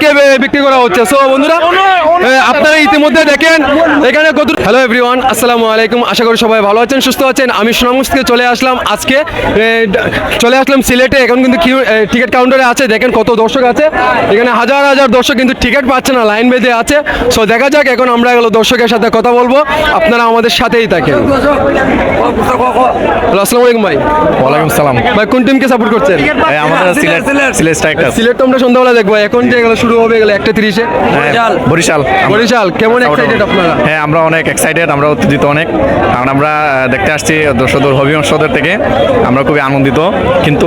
ব্ল্যাকে বিক্রি করা হচ্ছে। সো বন্ধুরা আপনারা ইতিমধ্যে দেখেন এখানে কত হ্যালো এভরিওয়ান আসসালামু আলাইকুম। আশা করি সবাই ভালো আছেন সুস্থ আছেন। আমি সুনামগঞ্জ থেকে চলে আসলাম আজকে। চলে আসলাম সিলেটে। এখন কিন্তু টিকিট কাউন্টারে আছে। দেখেন কত দর্শক আছে। এখানে হাজার হাজার দর্শক কিন্তু টিকিট পাচ্ছে না লাইন বেঁধে আছে। সো দেখা যাক এখন আমরা এগুলো দর্শকের সাথে কথা বলব। আপনারা আমাদের সাথেই থাকেন। আসসালামু আলাইকুম ভাই। ওয়ালাইকুম সালাম। ভাই কোন টিমকে সাপোর্ট করছেন? আমাদের সিলেট সিলেট সিলেট তো আমরা সন্ধ্যাবেলা দেখব। এখন যে এগুলো শুরু হবে গেলে একটা তিরিশে? বরিশাল। বরিশাল। কেমন এক্সাইটেড আপনারা? হ্যাঁ আমরা অনেক এক্সাইটেড আমরা উত্তেজিত অনেক। কারণ আমরা দেখতে আসছি দর্শকদের হবিবংশ সদর থেকে। আমরা খুবই আনন্দিত। কিন্তু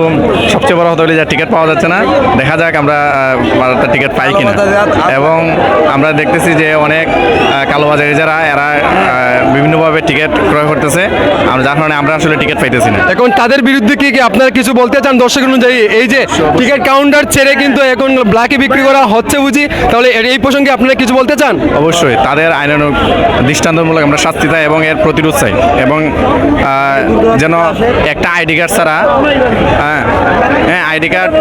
সবচেয়ে বড় কথা হলে যে টিকিট পাওয়া যাচ্ছে না। দেখা যাক আমরা একটা টিকিট পাই কিনা। এবং আমরা দেখতেছি যে অনেক কালোবাজারি যারা এরা বিভিন্নভাবে টিকিট ক্রয় করতেছে। আমরা যার কারণে আমরা আসলে টিকিট পাইতেছি না। এখন তাদের বিরুদ্ধে কি কি আপনারা কিছু বলতে চান? দর্শক অনুযায়ী এই যে টিকিট কাউন্টার ছেড়ে কিন্তু এখন ব্ল্যাকে বিক্রি করা হচ্ছে বুঝি। তাহলে এই প্রসঙ্গে আপনারা কিছু বলতে চান? অবশ্যই তাদের আইনানুক দৃষ্টান্তমূলক আমরা শাস্তি চাই এবং এর প্রতিরোধ চাই। এবং যেন একটা আইডি কার্ড ছাড়া হ্যাঁ হ্যাঁ আইডি কার্ড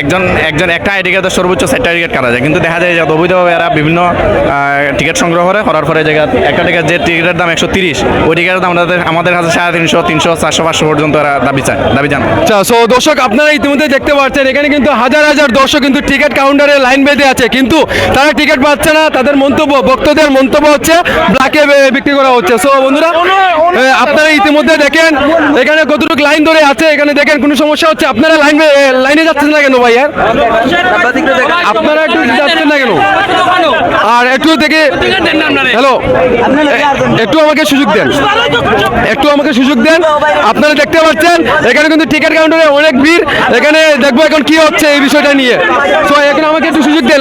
একজন একজন একটা আইডি কার্ডে সর্বোচ্চ চারটা আইডি কার্ড কাটা যায়। কিন্তু দেখা যায় যে অবৈধভাবে এরা বিভিন্ন টিকিট সংগ্রহ করে করার পরে জায়গা একটা টিকিট যে টিকিটের দাম একশো তিরিশ। ওই টিকিটের দাম আমাদের আমাদের কাছে সাড়ে তিনশো তিনশো, চারশো, পাঁচশো পর্যন্ত এরা দাবি চায়, দাবি জানায়। আচ্ছা সো দর্শক, আপনারা ইতিমধ্যে দেখতে পাচ্ছেন, এখানে কিন্তু হাজার হাজার দর্শক কিন্তু টিকিট কাউন্টারে লাইন বেঁধে আছে। কিন্তু তারা টিকিট পাচ্ছে না, তাদের মন্তব্য ভক্তদের মন্তব্য হচ্ছে ব্ল্যাকে বিক্রি করা হচ্ছে। সো বন্ধুরা আপনারা ইতিমধ্যে দেখেন, এখানে কতটুকু লাইন ধরে আছে, এখানে দেখেন কোনো সমস্যা হচ্ছে। আপনারা লাইন লাইনে যাচ্ছেন না কেন ভাই, আর? আপনারা একটু যাচ্ছেন না কেন? একটু থেকে হ্যালো। একটু আমাকে সুযোগ দেন। একটু আমাকে সুযোগ দেন। আপনারা দেখতে পাচ্ছেন এখানে কিন্তু টিকিট কাউন্টারে অনেক ভিড়। এখানে দেখব এখন কি হচ্ছে এই বিষয়টা নিয়ে। তো এখানে আমাকে একটু সুযোগ দেন